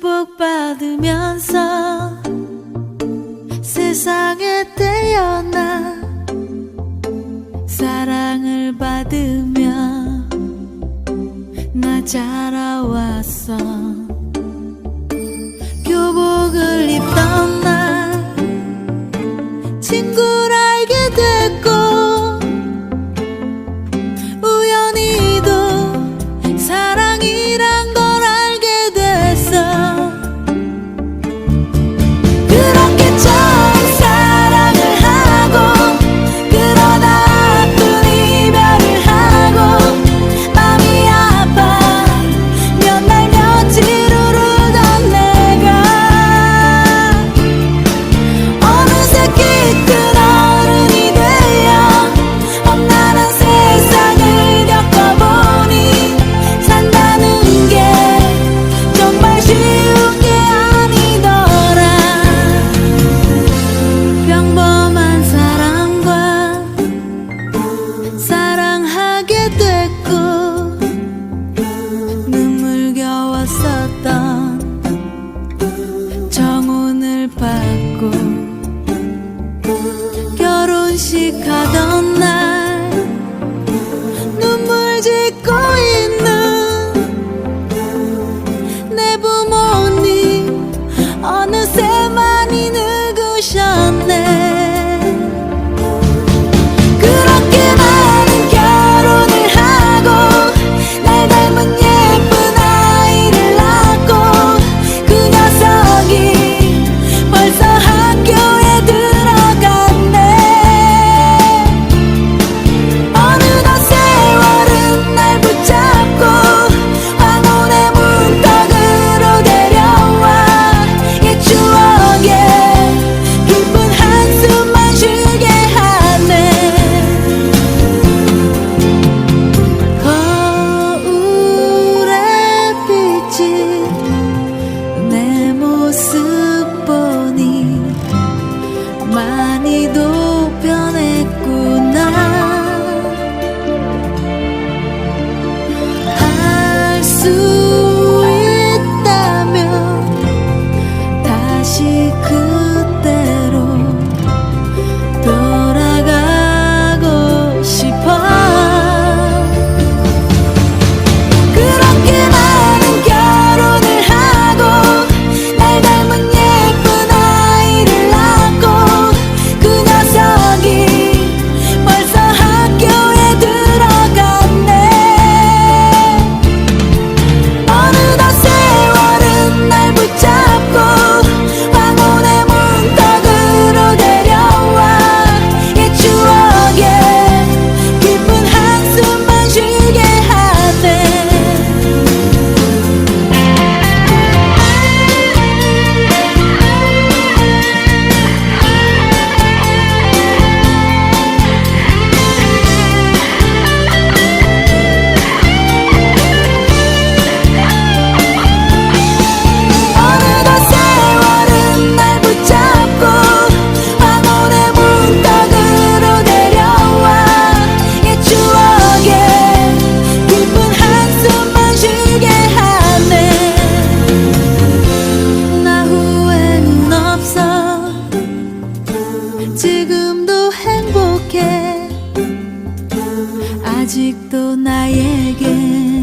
축복받으면서 세상에 태어나 사랑을 받으며 나 자라왔어. 当 나이도 변했구나. 아직도 나에게